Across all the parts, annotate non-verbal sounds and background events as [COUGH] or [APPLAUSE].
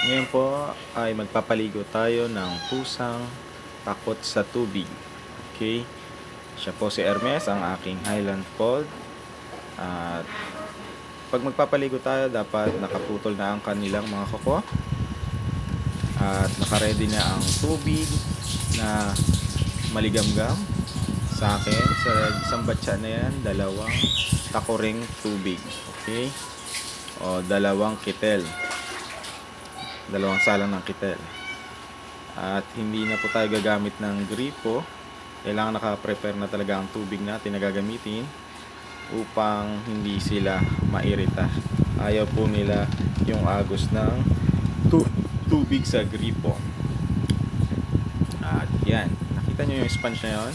Ngayon po ay magpapaligo tayo ng pusang takot sa tubig. Okay? Siya po si Hermes, ang aking Highland Fold. At pag magpapaligo tayo, dapat nakaputol na ang kanilang mga kuko. At nakaredy na ang tubig na maligamgam sa akin. Sa isang batsa na yan, dalawang takoring tubig. Okay? O dalawang kitel dalawang salang ng kitel. At hindi na po tayo gagamit ng gripo. Kailangan naka-prepare na talaga ang tubig natin na gagamitin upang hindi sila mairita. Ayaw po nila yung agos ng tu- tubig sa gripo. At yan, nakita nyo yung sponge na yun?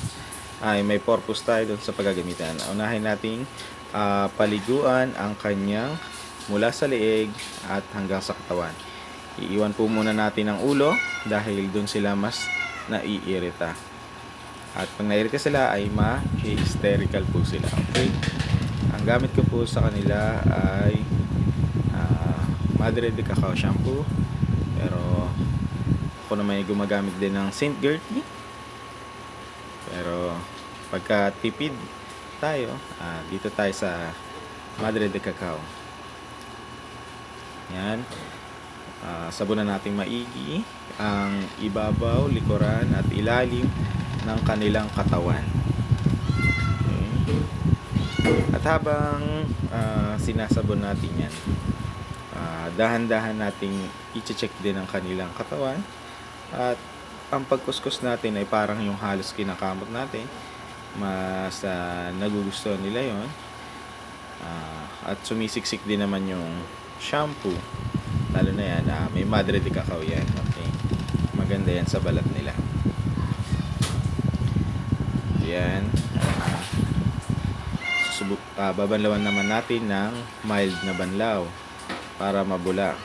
Ay may purpose tayo dun sa paggagamitan. Unahin nating ah, paliguan ang kanyang mula sa leeg at hanggang sa katawan. Iiwan po muna natin ang ulo dahil doon sila mas naiirita. At pag naiirita sila ay ma-hysterical po sila. Okay? Ang gamit ko po sa kanila ay ah, Madre de Cacao Shampoo. Pero ako naman ay gumagamit din ng St. Gertie. Pero pagka tipid tayo, ah, dito tayo sa Madre de Cacao. Yan. Ah, sabunan nating maigi ang ibabaw, likuran at ilalim ng kanilang katawan. Okay. At habang ah, sinasabon natin yan, ah, dahan-dahan nating i-check din ang kanilang katawan at ang pagkuskus natin ay parang yung halos kinakamot natin mas ah, nagugustuhan nila yon at sumisiksik din naman yung shampoo lalo na yan, ah, may madre de cacao yan. Okay. Maganda yan sa balat nila. Yan. Ah, susubuk, ah, babanlawan naman natin ng mild na banlaw para mabula.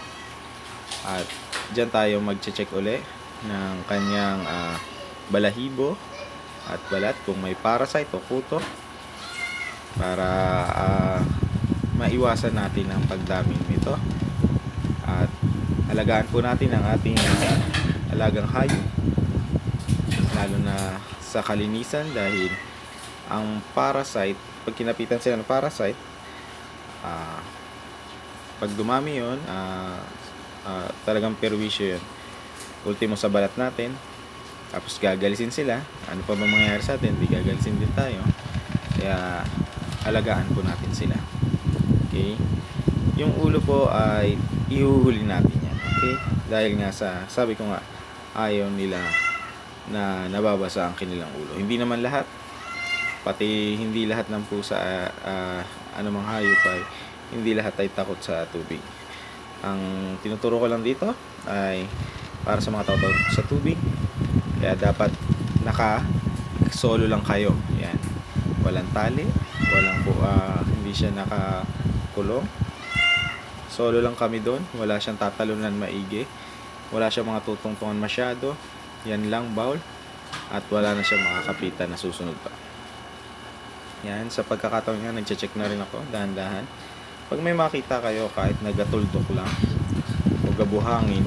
At dyan tayo mag-check uli ng kanyang ah, balahibo at balat kung may parasite o kuto para ah, maiwasan natin ang pagdaming nito alagaan po natin ang ating uh, alagang hayop. Lalo na sa kalinisan dahil ang parasite pag kinapitan sila ng parasite ah, pag dumami yun ah, ah, talagang perwisyo yun. Ultimo sa balat natin tapos gagalisin sila. Ano pa ba mangyayari sa atin? Di gagalisin din tayo. Kaya alagaan po natin sila. Okay? Yung ulo po ay ihuhuli natin yan. Okay? Dahil nga sa, sabi ko nga, ayaw nila na nababasa ang kanilang ulo. Hindi naman lahat, pati hindi lahat ng pusa, uh, anumang hayop ay, hindi lahat ay takot sa tubig. Ang tinuturo ko lang dito ay para sa mga tao sa tubig. Kaya dapat naka solo lang kayo. Yan. Walang tali, walang po, ah, hindi siya nakakulong Solo lang kami doon. Wala siyang tatalunan maigi. Wala siyang mga tutungtungan masyado. Yan lang, bowl. At wala na siyang makakapitan na susunod pa. Yan, sa pagkakataon nga, nagche-check na rin ako, dahan-dahan. Pag may makita kayo, kahit nagatuldok lang, o gabuhangin,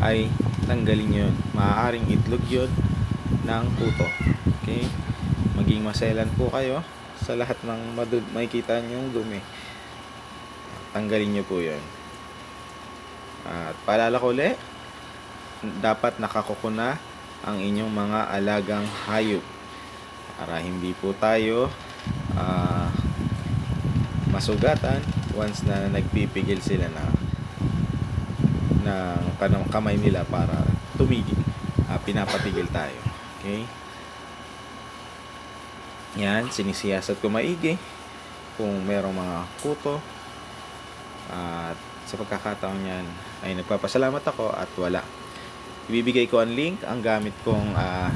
ay tanggalin yun. Maaaring itlog yun ng puto. Okay? Maging maselan po kayo sa lahat ng madud makikita nyo yung dumi tanggalin nyo po yun. At paalala ko ulit, dapat nakakuko na ang inyong mga alagang hayop. Para hindi po tayo uh, masugatan once na nagpipigil sila na ng kanang kamay nila para tumigil. Uh, pinapatigil tayo. Okay? Yan sinisiyasat ko maigi kung merong mga kuto at sa pagkakataon yan ay nagpapasalamat ako at wala. Ibibigay ko ang link, ang gamit kong uh,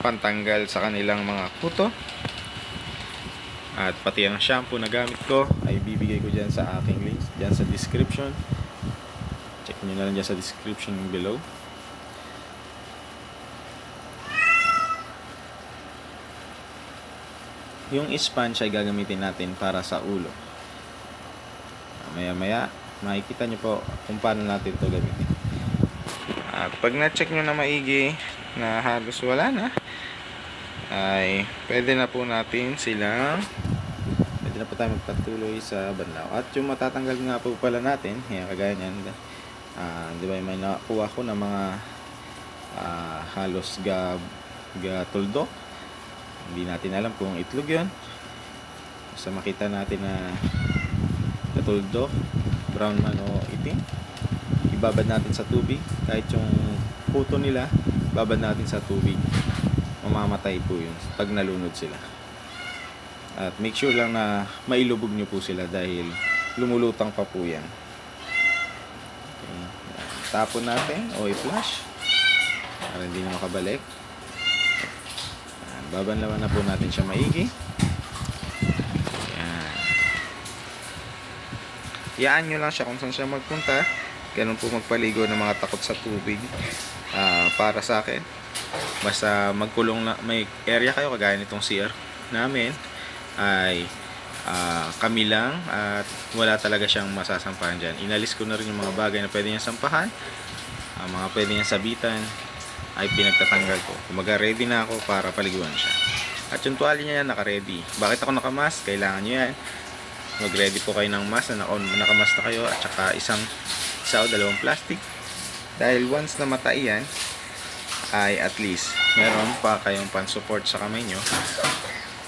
pantanggal sa kanilang mga kuto. At pati ang shampoo na gamit ko ay bibigay ko dyan sa aking links, dyan sa description. Check nyo na lang dyan sa description below. Yung sponge ay gagamitin natin para sa ulo maya maya makikita nyo po kung paano natin ito gamitin. At pag na-check nyo na maigi na halos wala na, ay pwede na po natin silang pwede na po tayo magpatuloy sa banlaw. At yung matatanggal nga po pala natin, yan, kagaya niyan, ah, di ba may nakuha ko ng mga ah, halos ga, ga tuldok. Hindi natin alam kung itlog yon Basta makita natin na katuldok, brown man o itim. Ibabad natin sa tubig. Kahit yung puto nila, babad natin sa tubig. Mamamatay po yun pag nalunod sila. At make sure lang na mailubog nyo po sila dahil lumulutang pa po yan. Okay. Tapon natin o i-flush para hindi na makabalik. Babanlawan na po natin siya maigi. Iyaan nyo lang siya kung saan siya magpunta. Ganun po magpaligo ng mga takot sa tubig. Ah, para sa akin. Basta magkulong na, may area kayo kagaya nitong CR namin ay ah, kami lang at wala talaga siyang masasampahan dyan. Inalis ko na rin yung mga bagay na pwede niyang sampahan. ah, mga pwede niyang sabitan ay pinagtatanggal ko. Kumaga ready na ako para paliguan siya. At yung tuwalya niya naka-ready. Bakit ako nakamas? Kailangan niyo yan. Mag-ready po kayo ng mask na naka- nakamas na kayo at saka isang isa o dalawang plastic. Dahil once na matay yan, ay at least meron pa kayong pan-support sa kamay nyo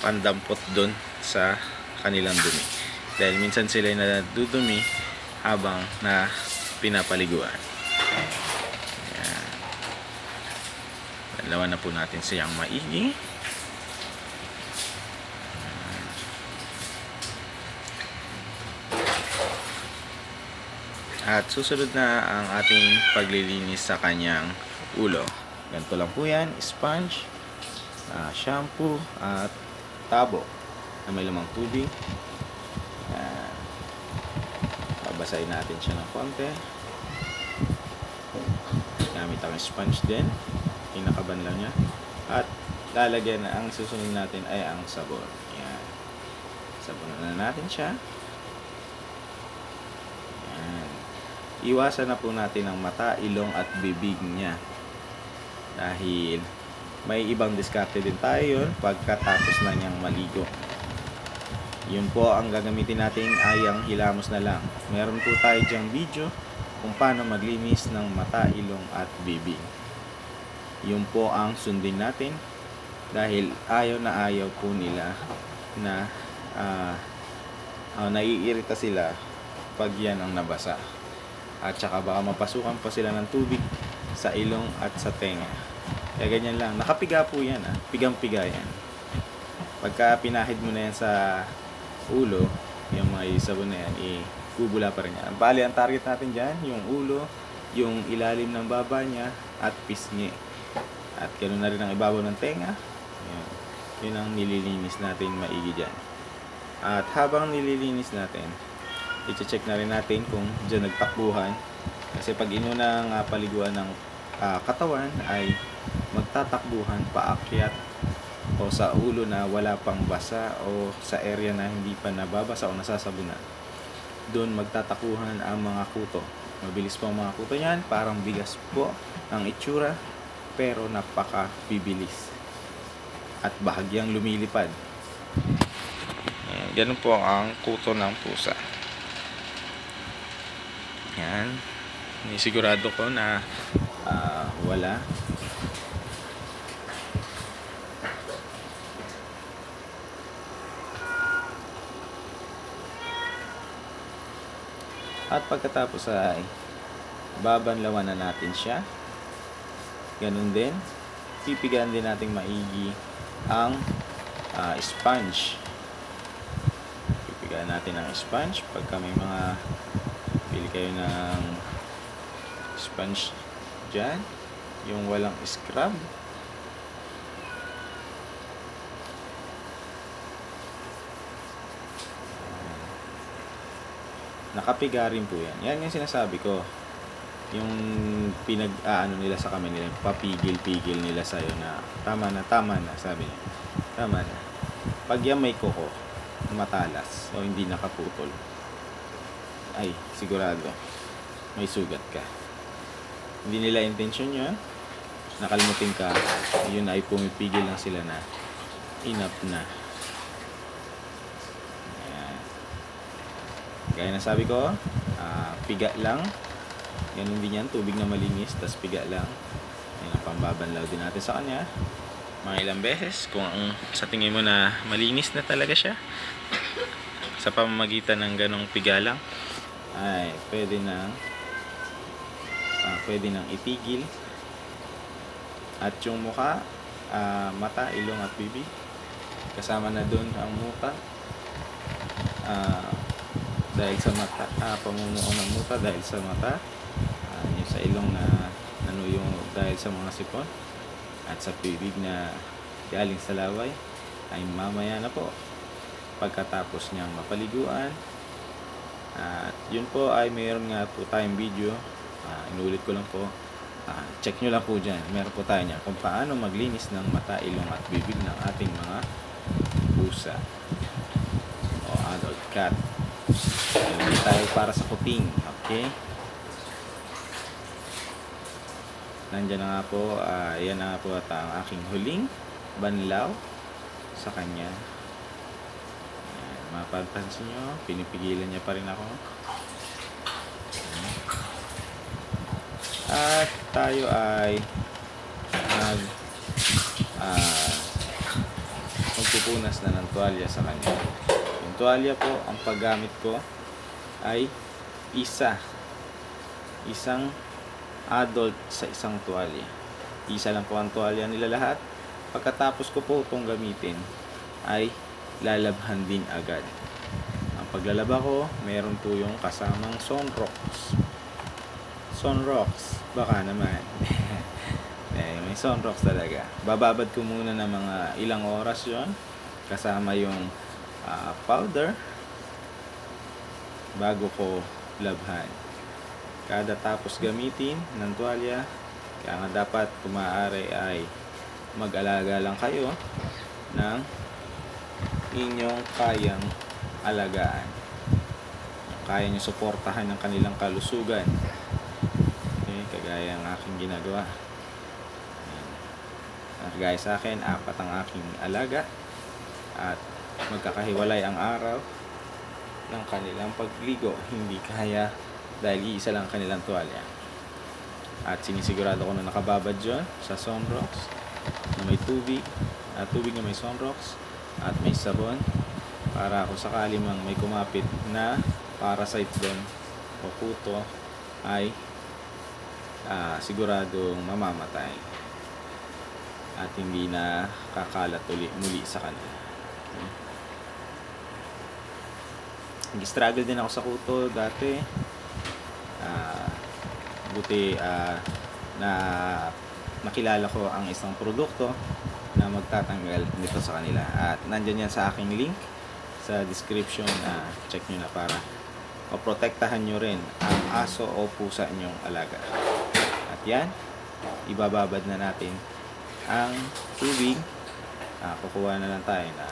pandampot dun sa kanilang dumi. Dahil minsan sila ay nadudumi habang na pinapaliguan. Ayan. Dalawa na po natin siyang maigi. At susunod na ang ating paglilinis sa kanyang ulo. Ganito lang po yan, sponge, ah, shampoo, at tabo na may lamang tubig. Yan. Babasahin natin siya ng konti. Gamit ang sponge din. Kinakaban lang niya. At lalagyan na ang susunod natin ay ang sabon. Yan. Sabonan na natin siya. Yan. Iwasan na po natin ang mata, ilong at bibig niya. Dahil may ibang diskarte din tayo yun pagkatapos na niyang maligo. Yun po ang gagamitin natin ay ang hilamos na lang. Meron po tayo diyang video kung paano maglinis ng mata, ilong at bibig. Yun po ang sundin natin dahil ayaw na ayaw po nila na ah, ah, naiirita sila pag yan ang nabasa. At saka baka mapasukan pa sila ng tubig sa ilong at sa tenga. Kaya ganyan lang. Nakapiga po yan. Ah. Pigang-piga yan. Pagka pinahid mo na yan sa ulo, yung mga sabon na yan, eh, bubula pa rin yan. Bali, ang target natin dyan, yung ulo, yung ilalim ng baba niya, at pisngi. At ganoon na rin ang ibabaw ng tenga. Yan. Yun ang nililinis natin maigi dyan. At habang nililinis natin, i-check na rin natin kung dyan nagtakbuhan. Kasi pag inuna nga paliguan ng ah, katawan ay magtatakbuhan paakyat o sa ulo na wala pang basa o sa area na hindi pa nababasa o nasasabunan. Doon magtatakuhan ang mga kuto. Mabilis po ang mga kuto niyan, parang bigas po ang itsura, pero napaka bibilis. At bahagyang lumilipad. Ganun po ang kuto ng pusa. Yan. Nisigurado ko na ah, wala. At pagkatapos ay babanlawan na natin siya. Ganun din. Pipigaan din natin maigi ang ah, sponge. Pipigaan natin ang sponge pagka may mga pili kayo ng sponge dyan. Yung walang scrub. Nakapiga rin po yan. Yan yung sinasabi ko. Yung pinag aano nila sa kami nila, papigil-pigil nila sa'yo na tama na, tama na, sabi niya. Tama na. Pag yan may kuko, matalas o hindi nakaputol. Ay sigurado may sugat ka. Hindi nila intention yun. Nakalimutin ka, yun ay pumipigil lang sila na enough na. Ayan. Gaya na sabi ko, ah, piga lang. Ganun din yan, tubig na malinis, tas piga lang. Yan pambabanlaw din natin sa kanya. Mga ilang beses, kung ang, sa tingin mo na malinis na talaga siya, sa pamamagitan ng ganong piga lang, ay pwede nang ah, pwede nang itigil. At yung muka, ah, mata, ilong at bibig, kasama na doon ang muka. Ah, dahil sa mata, ah, pamumuo ng muka dahil sa mata, ah, yung sa ilong na nanuyong dahil sa mga sipon, at sa bibig na galing sa laway, ay mamaya na po pagkatapos niyang mapaliguan. At yun po ay mayroon nga po tayong video. Ah, inulit ko lang po. Ah, check nyo lang po dyan. Meron po tayo niyan kung paano maglinis ng mata, ilong at bibig ng ating mga pusa o adult cat. Hindi tayo para sa kuting. Okay? Nandiyan na nga po, ah, yan na nga po at ang aking huling banlaw sa kanya. Mapapansin nyo, pinipigilan niya pa rin ako. At tayo ay nag ah, magpupunas na ng tuwalya sa kanya. Yung tuwalya po, ang paggamit ko ay isa. Isang adult sa isang tuwalya. Isa lang po ang tuwalya nila lahat. Pagkatapos ko po itong gamitin, ay lalabhan din agad. Ang paglalaba ko, meron po yung kasamang sunrocks. Sunrocks, baka naman. [LAUGHS] eh, may sunrocks talaga. Bababad ko muna ng mga ilang oras yon kasama yung ah, powder bago ko labhan kada tapos gamitin ng tuwalya kaya nga dapat kung maaari ay mag-alaga lang kayo ng inyong kayang alagaan. Kaya nyo suportahan ng kanilang kalusugan. Okay, kagaya ng aking ginagawa. Kagaya sa akin apat ang aking alaga at magkakahiwalay ang araw ng kanilang pagligo. Hindi kaya dahil iisa lang ang kanilang tuwalya. At sinisigurado ko na nakababad yun sa sunrocks na may tubig, at tubig na may sunrocks at may sabon para kung sakali mang may kumapit na parasite doon o puto ay ah, siguradong mamamatay at hindi na kakalat uli muli sa kanila. Okay. Nag-struggle din ako sa kuto dati ah buti ah, na nakilala ko ang isang produkto na magtatanggal nito sa kanila. At nandyan yan sa aking link sa description na check nyo na para maprotektahan nyo rin ang aso o pusa nyong alaga. At yan ibababad na natin ang tubig. Ah, kukuha na lang tayo na